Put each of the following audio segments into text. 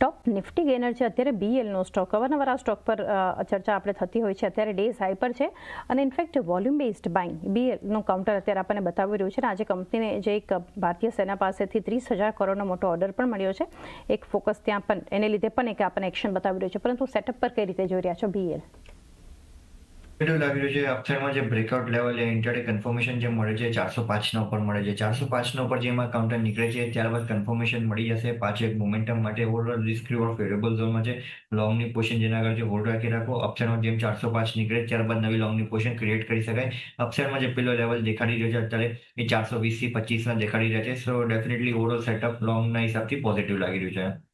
ટોપ Nifty gainer છે. અત્યારે બીએલનો stock, અવારનવાર આ સ્ટોક પર ચર્ચા આપણે થતી હોય છે. અત્યારે ડેઝ હાઈ પર છે અને in fact volume based buying બીએલનું counter અત્યારે આપણને બતાવી રહ્યું છે અને આજે કંપનીને જે એક ભારતીય સેના પાસેથી ત્રીસ હજાર કરોડનો મોટો ઓર્ડર પણ મળ્યો છે. એક ફોકસ ત્યાં પણ, એને લીધે પણ એક આપણને એક્શન બતાવી રહ્યું છે. પરંતુ સેટઅપ પર કઈ રીતે જોઈ રહ્યા છો બીએલ એવું લાગી રહ્યું છે. અપસાઇડમાં જે બ્રેકઆઉટ લેવલ ઇન્ટરડે કન્ફર્મેશન જે મળે છે, ચારસો પાંચના ઉપર મળે છે. ચારસો પાંચના ઉપર જેમાં કાઉન્ટર નીકળે છે, ત્યારબાદ કન્ફર્મેશન મળી જશે. પાછું એક મોમેન્ટમ માટે ઓવરઓલ રિસ્ક રિવોર્ડ ફેવરેબલ ઝોનમાં છે. લોંગની પોઝિશન જેના આગળ છે હોલ્ડ રાખી રાખો. અપસાઇડમાં જેમ ચારસો પાંચ નીકળે, ત્યારબાદ નવી લોંગની પોઝિશન ક્રિએટ કરી શકાય. અપસાઇડમાં જે પેલો લેવલ દેખાડી રહ્યો છે અત્યારે, એ ચારસો વીસથી પચીસના દેખાડી રહ્યા છે. સો ડેફિનેટલી ઓવરઓલ સેટઅપ લોંગના હિસાબથી પોઝિટિવ લાગી રહ્યું છે.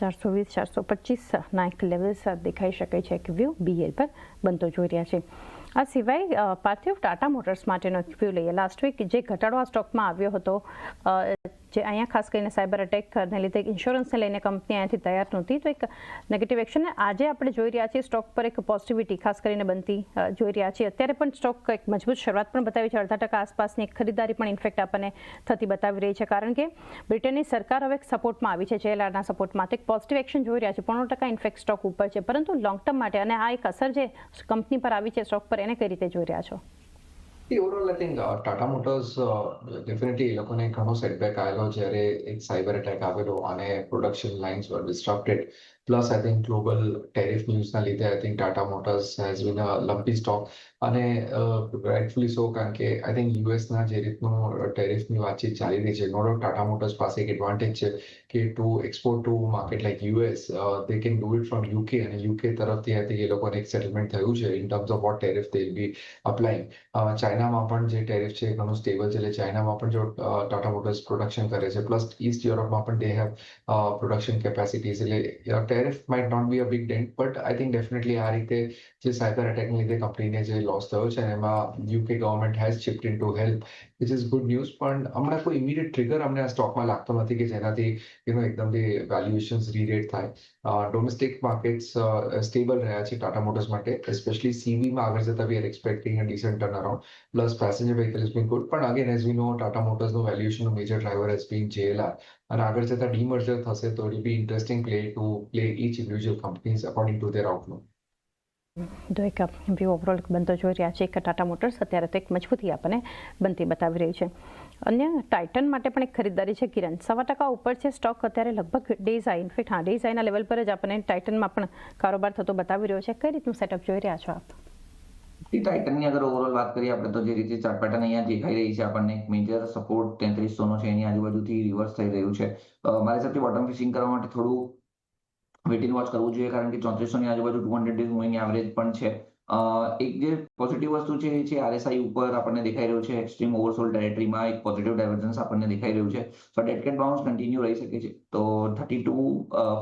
ચારસો વીસ ચારસો પચીસના એક લેવલ દેખાઈ શકે છે એક વ્યૂ બીએલ પર બનતો જોઈ રહ્યા છે. આ સિવાય પાર્થિવ ટાટા મોટર્સ માટેનો વ્યૂ લઈએ. લાસ્ટ વીક જે ઘટાડો સ્ટોકમાં આવ્યો હતો જે અહીંયા ખાસ કરીને સાયબર અટેકને લીધે ઇન્સ્યોરન્સને લઈને કંપની અહીંયાથી તૈયાર નહોતી. તો એક નેગેટિવ એક્શન આજે આપણે જોઈ રહ્યા છીએ સ્ટોક પર એક પોઝિટિવિટી ખાસ કરીને બનતી જોઈ રહ્યા છીએ. અત્યારે પણ સ્ટોક એક મજબૂત શરૂઆત પણ બતાવી છે. અડધા ટકા આસપાસની ખરીદારી પણ ઇન્ફેક્ટ આપણને થતી બતાવી રહી છે. કારણ કે બ્રિટનની સરકાર હવે સપોર્ટમાં આવી છે જેએલઆરના સપોર્ટમાં તો એક પોઝિટિવ એક્શન જોઈ રહ્યા છે. પોણો ટકા ઇન્ફેક્ટ સ્ટોક ઉપર છે. પરંતુ લોંગ ટર્મ માટે અને આ એક અસર જે કંપની પર આવી છે સ્ટોક પર, એને કઈ રીતે જોઈ રહ્યા છો? Overall I think Tata Motors definitely એ લોકોને ઘણો સેટબેક આવેલો જ્યારે એક સાયબર એટેક આવેલો અને production lines were disturbed plus I think global tariff ન્યૂઝના લીધે I think Tata Motors has been a lumpy stock અને રાઇટફુલી સો કારણ કે આઈ થિંક યુએસના જે રીતનું ટેરિફની વાતચીત ચાલી રહી છે નો ડાઉટ ટાટા મોટર્સ પાસે એક એડવાન્ટેજ છે કે to export to market like US they can do it from UK અને યુકે તરફથી આઈ થિંક એ લોકોને એક સેટલમેન્ટ થયું છે in terms of what tariff they be applying ચાઇનામાં પણ જે ટેરિફ છે ઘણું સ્ટેબલ છે, એટલે ચાઇનામાં પણ જો ટાટા મોટર્સ પ્રોડક્શન કરે છે. પ્લસ ઇસ્ટ યુરોપમાં પણ દે હેવ પ્રોડક્શન કેપેસિટીઝ એટલે tariff might not be a big dent, but I think definitely આ રીતે જે સાયબર અટેકને લીધે કંપનીને જે લોસ થયો છે એમાં UK government has chipped in to help which is good news પણ હમણાં કોઈ ઇમિડિયેટ ટ્રિગર અમને આ સ્ટોકમાં લાગતો નથી કે જેનાથી યુ નો એકદમથી વેલ્યુએશન્સ રીરેટ થાય. ડોમેસ્ટિક માર્કેટ્સ સ્ટેબલ રહ્યા છે ટાટા મોટર્સ માટે એસ્પેશિયલી સીવીમાં આગળ જતા we are expecting a decent turn around plus passenger vehicle is been good પણ again as we know Tata મોટર્સનું વેલ્યુએશનનું major driver has been JLR અને આગળ જતા ડીમર્જર થશે તો it be interesting play to play each individual companies according to their outlook તો એક view overall બનતો જોઈ રહ્યા છે, એક ટાટા મોટર્સ અત્યારે તો એક મજબૂતી આપણને બનતી બતાવી રહી છે. અન્ય ટાઇટન માટે પણ એક ખરીદદારી છે, કિરણ. સવા ટકા ઉપર છે સ્ટોક અત્યારે લગભગ ડેઝ આઈ ઇનફેક્ટ હા ડેઝ આઈના લેવલ પર જ આપણને ટાઇટનમાં પણ કારોબાર થતો બતાવી રહ્યો છે. કઈ રીતનું સેટઅપ જોઈ રહ્યા છો આપ? ટાઇટનની અગર ઓવરઓલ વાત કરીએ, આપણે તો જે રીતે ચાર્ટ પેટર્ન અહીંયા દેખાઈ રહી છે આપણને એક મેજર સપોર્ટ તેત્રીસો નો છે, એની આજુબાજુથી રિવર્સ થઈ રહ્યું છે. મારા હિસાબથી બોટમ ફિશિંગ કરવા માટે થોડું વેટિંગ વોચ કરવું જોઈએ, કારણ કે ચોત્રીસો ની આજુબાજુ two hundred days moving average પણ છે. એક જે પોઝિટિવ વસ્તુ છે એ છે આરએસઆઈ ઉપર આપણને દેખાઈ રહ્યું છે એક્સ્ટ્રીમ ઓવરસોલ ટેરેટરીમાં એક પોઝિટિવ ડાયવર્જન્સ આપણને દેખાઈ રહ્યું છે. So dead cat bounce continue રહી શકે છે. તો થર્ટી ટુ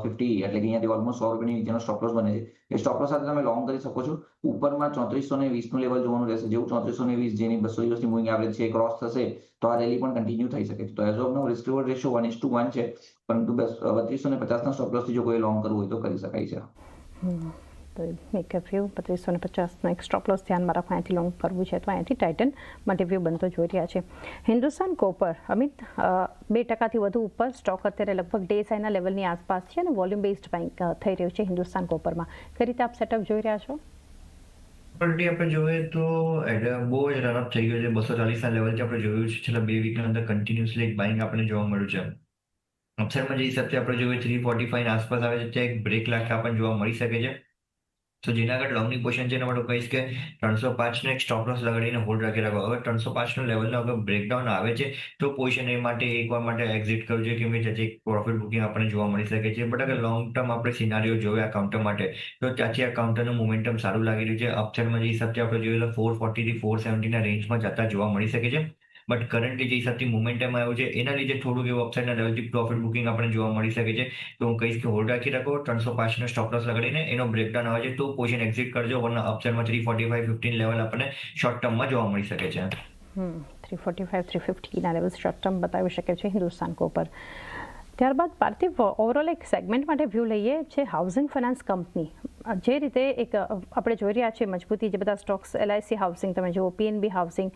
ફિફ્ટી એટલે કે અહીંયાથી ઓલમોસ્ટ સો રૂપિયાની નીચેનો સ્ટોપલોસ બને છે. એ સ્ટોપલોસ સાથે તમે લોંગ કરી શકો છો. ઉપરમાં ચોત્રીસો ને વીસનું લેવલ જોવાનું રહેશે. જેવું ચોત્રીસો ને વીસ જેની બસો દિવસની મૂવિંગ એવરેજ છે ક્રોસ થશે, તો આ રેલી પણ કન્ટિન્યુ થઈ શકે છે. તો as of now risk reward ratio one is to one છે. પરંતુ બત્રીસો ને પચાસના સ્ટોપ લોસથી જો કોઈ લોંગ કરવું હોય તો કરી શકાય છે. તો એક વ્યૂ બત્રીસો ને પચાસનો એક સ્ટોપ લોસ ધ્યાનમાં રાખવા અહીંયાથી લોંગ કરવું છે તો અહીંયાથી ટાઇટન માટે વ્યૂ બનતો જોઈ રહ્યા છે હિન્દુસ્તાન કોપર અમિત બે ટકાથી વધુ ઉપર સ્ટોક અત્યારે લગભગ ડે સાઈના લેવલની આસપાસ છે અને વોલ્યુમ બેઝડ બેંક થઈ રહ્યું છે હિન્દુસ્તાન કોપરમાં કઈ રીતે આપ સેટઅપ જોઈ રહ્યા છો ઓલરેડી આપણે જોઈએ તો બહુ જ રનઅપ થઈ ગયો છે બસો ચાલીસના લેવલથી આપણે જોયું છે છેલ્લા બે વીકના અંદર કન્ટિન્યુઅસલી એક બાઇંગ આપણને જોવા મળ્યું છે અપસાઇડમાં જે હિસાબથી આપણે જોઈએ થ્રી ફોર્ટી ફાઈવ આસપાસ આવે છે ત્યાં એક બ્રેક લાખ આપણને જોવા મળી શકે છે તો જેના આગળ લોંગની પોઝિશન છે એના માટે કહીશ કે ત્રણસો પાંચનો એક સ્ટોપ લોસ લગાડીને હોલ્ડ રાખી રાખો. હવે ત્રણસો પાંચનો લેવલનો અગર બ્રેકડાઉન આવે છે, તો પોઝિશન એ માટે એકવાર માટે એક્ઝિટ કરવું જોઈએ, કેમ કે ત્યાંથી પ્રોફિટ બુકિંગ આપણને જોવા મળી શકે છે. બટ અગર લોંગ ટર્મ આપણે સિનારીઓ જોઈએ આ કાઉન્ટર માટે, તો ત્યાંથી આ કાઉન્ટરનું મોમેન્ટમ સારું લાગી રહ્યું છે. અપસાઇડમાં જે હિસાબથી આપણે તો ફોર ફોર્ટીથી ફોર સેવન્ટીના રેન્જમાં જતા જોવા મળી શકે છે. બટ કરન્ટલી જે હિસાબથી મુમેન્ટમ આવ્યું છે, એના લીધે થોડુંક એવું અપસાઇડના લેવલથી પ્રોફિટ બુકિંગ આપણે જોવા મળી શકે છે. તો હું કહીશ કે હોલ્ડ રાખી રાખો, ત્રણસો પાંચનો સ્ટોપલોસ લગાડીને એનો બ્રેકડાઉન આવે છે, તો પોઝિશન એક્ઝિટ કરજો, વરના અપસાઇડમાં three forty five fifteen level આપણને શોર્ટ ટર્મમાં જોવા મળી શકે છે. થ્રી ફોર્ટી ફાઈવ થ્રી ફિફ્ટીના લેવલ શોર્ટ ટર્મ બતાવી શકે છે હિન્દુસ્તાન કોપર ત્યારબાદ પાર્થિવ ઓવરઓલ એક સેગમેન્ટ માટે વ્યૂ લઈએ છે હાઉસિંગ ફાઇનાન્સ કંપની જે રીતે એક, આપણે જોઈ રહ્યા છીએ મજબૂતી, જે બધા સ્ટોક્સ એલઆઈસી હાઉસિંગ તમે જુઓ પીએનબી હાઉસિંગ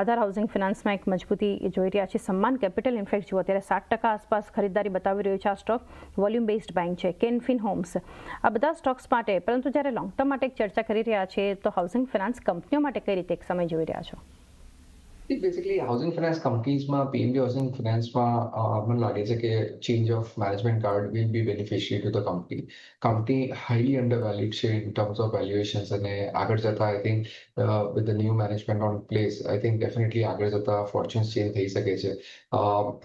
આધાર હાઉસિંગ ફિનાન્સમાં એક મજબૂતી જોઈ રહ્યા છીએ. સમાન કેપિટલ ઇન્ફેક્ટ જુઓ, અત્યારે સાત ટકા આસપાસ ખરીદદારી બતાવી રહ્યું છે આ સ્ટોક વોલ્યુમ બેઝડ બેંક છે કેનફિન હોમ્સ આ બધા સ્ટોક્સ માટે, પરંતુ જ્યારે લોંગ ટર્મ માટે ચર્ચા કરી રહ્યા છે તો હાઉસિંગ ફિનાન્સ કંપનીઓ માટે કઈ રીતે એક સમય જોઈ રહ્યા છો? બેસિકલી હાઉસિંગ ફાઇનાન્સ કંપનીઝમાં પીએનબી હાઉસિંગ ફાઇનાન્સમાં મને લાગે છે કે change of management card will be beneficial to the company company highly undervalued છે ઇન ટર્મ્સ ઓફ વેલ્યુએશન્સ અને આગળ જતા I think with the new management on place I think definitely આગળ જતા ફોર્ચ્યુન્સ ચેન્જ થઈ શકે છે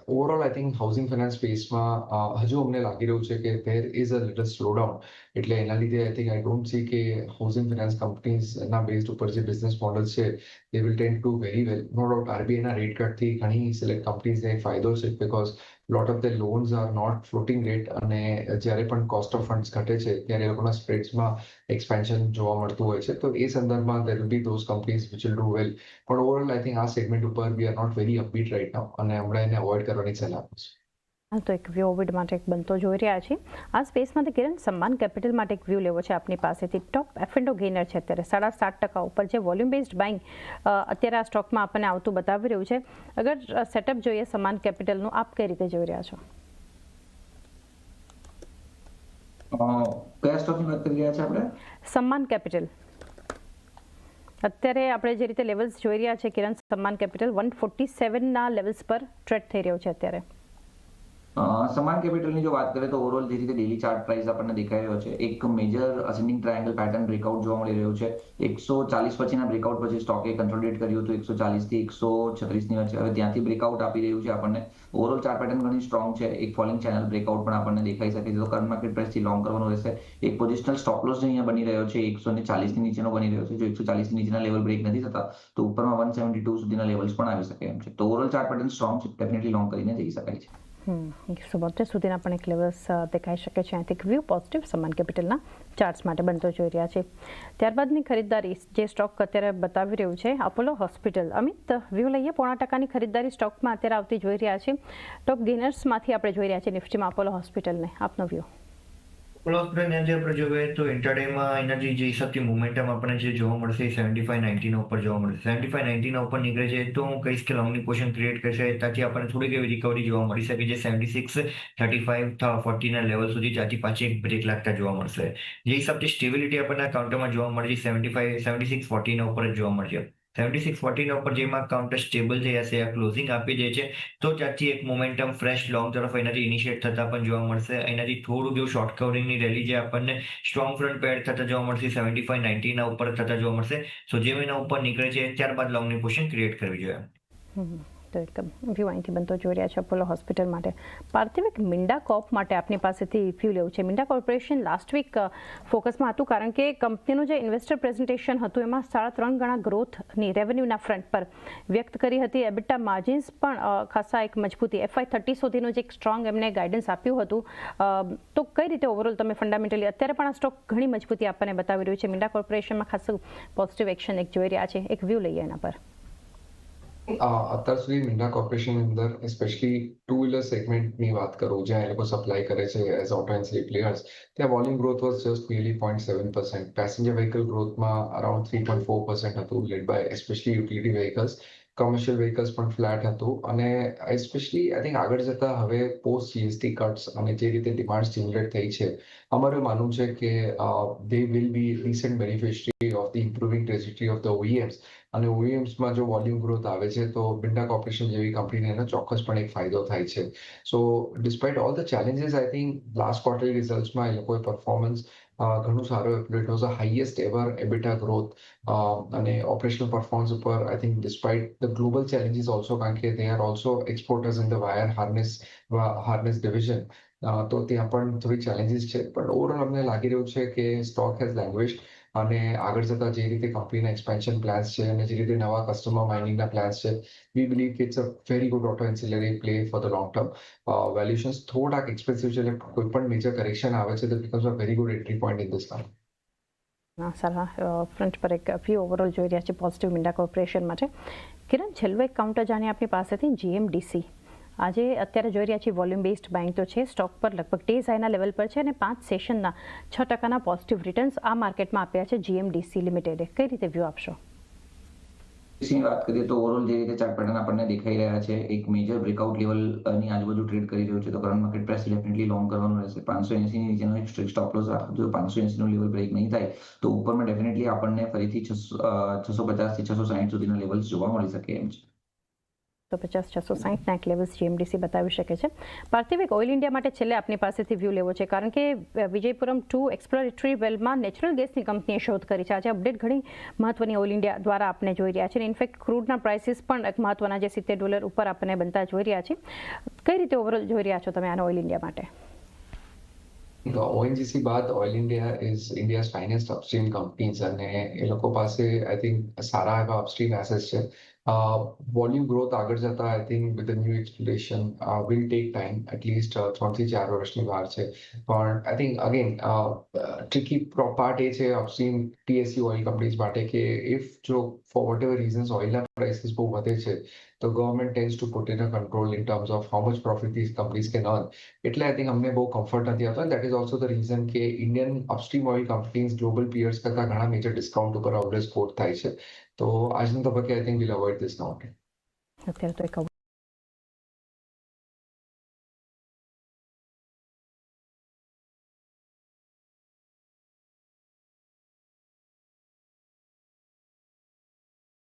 overall I think housing finance સ્પેસમાં હજુ અમને લાગી રહ્યું છે કે there is a little slow down એટલે એના લીધે I think I don't see કે હાઉસિંગ ફાઇનાન્સ કંપનીઝના બેઝડ ઉપર જે બિઝનેસ મોડલ છે they will tend to very well No doubt RBI rate cut થી ઘણી select companies ને ફાયદો છે because lot of their loans are not floating rate અને જ્યારે પણ cost of funds ઘટે છે ત્યારે એ લોકોના spreadsમાં expansion જોવા મળતું હોય છે તો એ સંદર્ભમાં there will be those companies which will do well પણ overall I think આ segment ઉપર we are not very upbeat right now અને હમણાં એને avoid કરવાની સલાહ આપું છું હા તો એક વ્યૂ ઓવિડ માટે એક બનતો જોઈ રહ્યા છીએ. આ સ્પેસમાંથી કિરણ સમ્માન કેપિટલ માટે એક વ્યૂ લેવો છે આપની પાસેથી. ટોપ એફએન્ડો ગેનર છે અત્યારે. સાડા સાત ટકા ઉપર જે વોલ્યુમ બેઝડ બાઇંગ અત્યારે આ સ્ટોકમાં આપણને આવતું બતાવી રહ્યું છે. અગર સેટઅપ જોઈએ સમાન કેપિટલનું આપ કઈ રીતે જોઈ રહ્યા છો? સમાન કયા સ્ટોકની વાત કરી રહ્યા છે આપણે? સમ્માન કેપિટલ અત્યારે આપણે જે રીતે લેવલ્સ જોઈ રહ્યા છે Kiran Samman capital one forty સેવનના levels પર ટ્રેડ થઈ રહ્યો છે અત્યારે. સમાન કેપિટલની જો વાત કરીએ તો ઓવરઓલ જે રીતે ડેલી ચાર્ટ પ્રાઇસ આપણને દેખાઈ રહ્યો છે, એક major ascending triangle pattern breakout જોવા મળી રહ્યો છે. એકસો ચાલીસ પછીના બ્રેકઆઉટ પછી સ્ટોકે કન્સોલિડેટ કર્યું હતું, એકસો ચાલીસથી એકસો છત્રીસની વચ્ચે. હવે ત્યાંથી બ્રેકઆઉટ આપી રહ્યું છે આપણને. ઓવરઓલ ચાર્ટ પેટર્ન ઘણી સ્ટ્રોંગ છે, એક ફોલિંગ ચેનલ બ્રેકઆઉટ પણ આપણને દેખાઈ શકે છે. તો કરંટ માર્કેટ પ્રાઇસથી લોંગ કરવાનું રહેશે. એક પોઝિશનલ સ્ટોપ અહીંયા બની રહ્યો છે, એકસો ને ચાલીસની નીચેનો બની રહ્યો છે. જો એકસો ચાલીસની નીચેના લેવલ બ્રેક નથી થતા, તો ઉપરમાં વન સેવન્ટી ટુ સુધીના લેવલ્સ પણ આવી શકે એમ છે. તો ઓવરઓલ ચાર્ટ પેટર્ન સ્ટ્રોંગ છે ડેફિનેટલી લોંગ કરીને જઈ શકાય છે. એકસો બોતેર સુધીના પણ એક લેવલ્સ દેખાઈ શકે છે, અહીંથી વ્યૂ પોઝિટિવ સમાન કેપિટલના ચાર્ટ્સ માટે બનતો જોઈ રહ્યા છે. ત્યારબાદની ખરીદદારી, જે સ્ટોક અત્યારે બતાવી રહ્યું છે અપોલો હોસ્પિટલ અમિત વ્યૂ લઈએ. પોણા ટકાની ખરીદદારી સ્ટોકમાં અત્યારે આવતી જોઈ રહ્યા છે. ટોપ ગેનર્સમાંથી આપણે જોઈ રહ્યા છીએ નિફ્ટીમાં અપોલો હોસ્પિટલને આપનો વ્યૂ પ્લસ એન્ડ આપણે જોઈએ તો ઇન્ટરડેમાં એના જે હિસાબથી મોમેન્ટમ આપણને જે જોવા મળશે એ સેવન્ટી ફાઈવ નાઇન્ટીના ઉપર જોવા મળશે સેવન્ટી ફાઈવ નાઇન્ટીના ઉપર નીકળે છે તો હું કહીશ કે લોંગની પોઝિશન ક્રિએટ કરશે ત્યાંથી આપણને થોડીક એવી રિકવરી જોવા મળી શકે જે સેવન્ટી સિક્સ થર્ટી ફાઈવ ફોર્ટીના લેવલ સુધી ત્યાંથી પાછી એક બ્રેક લાગતા જોવા મળશે જે હિસાબથી સ્ટેબિલિટી આપણને કાઉન્ટરમાં જોવા મળે છે સેવન્ટી ફાઈવ સેવન્ટી સિક્સ ફોર્ટીના ઉપર જ જોવા મળશે સેવન્ટી સિક્સ ફોર્ટીના ઉપર જેમાં કાઉન્ટર સ્ટેબલ થઈ જશે આ ક્લોઝિંગ આપી દે છે, તો ત્યાંથી એક મોમેન્ટમ ફ્રેશ લોંગ તરફ એનાથી ઇનિશિયેટ થતા પણ જોવા મળશે. એનાથી થોડું એવું શોર્ટ કવરિંગની રેલી જે આપણને સ્ટ્રોંગ ફ્રન્ટ પેડ થતા જોવા મળશે સેવન્ટી ફાઈવ નાઇન્ટીના ઉપર થતા જોવા મળશે. સો જેમ એના ઉપર નીકળે છે, ત્યારબાદ લોંગની પોઝિશન ક્રિએટ કરવી જોઈએ. તો એક વ્યૂ અહીંથી બનતો જોઈ રહ્યા છે અપોલો હોસ્પિટલ માટે. પાર્થિવ એક મિંડા કોપ માટે આપની પાસેથી વ્યૂ લેવું છે. મિંડા કોર્પોરેશન લાસ્ટ વીક ફોકસમાં હતું કારણ કે કંપનીનું જે ઇન્વેસ્ટર પ્રેઝન્ટેશન હતું, એમાં સાડા ત્રણ ગણા ગ્રોથની રેવન્યુના ફ્રન્ટ પર વ્યક્ત કરી હતી. એબિટા માર્જિન્સ પણ ખાસા એક મજબૂતી. એફઆઈ થર્ટી સુધીનું જે એક સ્ટ્રોંગ એમને ગાઈડન્સ આપ્યું હતું. તો કઈ રીતે ઓવરઓલ તમે ફંડામેન્ટલી અત્યારે પણ આ સ્ટોક ઘણી મજબૂતી આપણને બતાવી રહ્યું છે. મિંડા કોર્પોરેશનમાં ખાસું પોઝિટિવ એક્શન એક જોઈ રહ્યા છે. એક વ્યૂ લઈએ એના પર. અત્યાર સુધી મિન્ડા કોર્પોરેશનની અંદર સ્પેશિયલી ટુ વ્હીલર સેગમેન્ટની વાત કરું, જ્યાં એ લોકો સપ્લાય કરે છે એઝ ઓટો એન્ડ પ્લેયર્સ ત્યાં volume growth was just nearly point seven percent passenger vehicle ગ્રોથમાં around three point four percent હતું led by specially utility vehicles commercial vehicles પણ ફ્લેટ હતું. અને એસ્પેશિયલી આઈ થિંક આગળ જતા હવે પોસ્ટ જીએસટી કટ્સ અને જે રીતે ડિમાન્ડ સ્ટિમ્યુલેટ થઈ છે, અમારું માનવું છે કે they will be recent beneficiary of the improving trajectory of the OEMs અને ઓઈએમ્સમાં જો વોલ્યુમ ગ્રોથ આવે છે, તો બિન્ડા કોર્પોરેશન જેવી કંપનીને એનો ચોક્કસપણે એક ફાયદો થાય છે. So despite all the challenges I think last quarterly રિઝલ્ટમાં એ લોકોએ પરફોર્મન્સ ઘણું સારું આપ્યું it was a highest ever EBITDA growth. અને ઓપરેશનલ પરફોર્મન્સ ઉપર I think despite the global challenges also, કારણ કે they are also exporters in the wire harness harness division તો ત્યાં પણ થોડી ચેલેન્જીસ છે. પણ ઓવરઓલ અમને લાગી રહ્યું છે કે સ્ટોક હેઝ લેંગ્વેજ અને આગળ જતા જે રીતે કંપનીના એક્સપેન્શન પ્લાન્સ છે અને જે રીતે નવા કસ્ટમર માઇનિંગના પ્લાન્સ છે વી બિલીવ કે it's a very good auto ancillary play for the long term valuations થોડાક એક્સપેન્સિવ છે, એટલે કોઈ પણ મેજર કરેક્શન આવે છે તો becomes a very good entry point in this company Sara. Front પર એક ફ્યુ ઓવરઓલ જોઈ રહ્યા છે પોઝિટિવ મિંડા કોર્પોરેશન માટે. કિરણ, છેલ્લું એક કાઉન્ટર જાણે આપણી પાસેથી જીએમડીસી આજે અત્યારે જોઈ રહ્યા છીએ વોલ્યુમ બેસ્ડ બેંક તો છે સ્ટોક પર લગભગ ડેઝ હાઈના લેવલ પર છે અને પાંચ સેશનના છ ટકાના પોઝિટિવ રિટર્ન્સ આ માર્કેટમાં આપ્યા છે જીએમડીસી લિમિટેડે કઈ રીતે વ્યૂ આપશો? ની વાત કરીએ તો ઓવરઓલ જે રીતે ચાર્ટ પેટર્ન આપણને દેખાઈ રહ્યા છે, એક મેજર બ્રેકઆઉટ લેવલની આજુબાજુ ટ્રેડ કરી રહ્યું છે, તો current market press definitely long કરવાનું રહેશે. પાંચસો એસી ની નીચેનો એક સ્ટ્રિક સ્ટોપ લોસ રાખો જો પાંચસો એસી નો લેવલ બ્રેક નહીં થાય, તો ઉપરમાં ડેફિનેટલી આપણને ફરીથી છસો પચાસથી છસો સાહીઠ સુધીના લેવલ્સ જોવા મળી શકે એમ છે. તો પચાસ છસો સાહીઠના એક લેવલ્સ જીએમડીસી બતાવી શકે છે. પાર્થિવ એક ઓઇલ ઇન્ડિયા માટે છેલ્લે આપની પાસેથી વ્યૂ લેવો છે, કારણ કે વિજયપુરમ ટુ એક્સપ્લોરેટરી વેલમાં નેચરલ ગેસની કંપનીએ શોધ કરી છે. આજે અપડેટ ઘણી મહત્વની ઓઇલ ઇન્ડિયા દ્વારા આપણે જોઈ રહ્યા છે. ઇનફેક્ટ ક્રૂડના પ્રાઇસીસ પણ એક મહત્વના જે સિત્તેર ડોલર ઉપર આપણને બનતા જોઈ રહ્યા છે. કઈ રીતે ઓવરઓલ જોઈ રહ્યા છો તમે આને ઓઇલ ઇન્ડિયા માટે? ઓએનજીસી બાદ oil India is India's finest upstream companies અને એ લોકો પાસે આઈ થિંક સારા એવા અપસ્ટ્રીમ એસેસ છે. વોલ્યુમ ગ્રોથ આગળ જતા I think with new exploration will take time at least ત્રણથી ચાર વર્ષની વાર છે. પણ I think again tricky part એ છે અપસ્ટ્રીમ ટીએસસી oil companies માટે કે ઇફ જો for whatever reasons, oil prices બહુ વધે છે તો government tends to put in a control in terms of how much profit this companies can earn એટલે આઈ થિંક અમને બહુ કમ્ફર્ટ નથી આવતો that is also the reason કે Indian upstream oil companies global peers કરતા ઘણા major discount ઉપર always quote થાય છે તો આજના તબક્કે I think will avoid this નાઉટ અત્યારે તો એક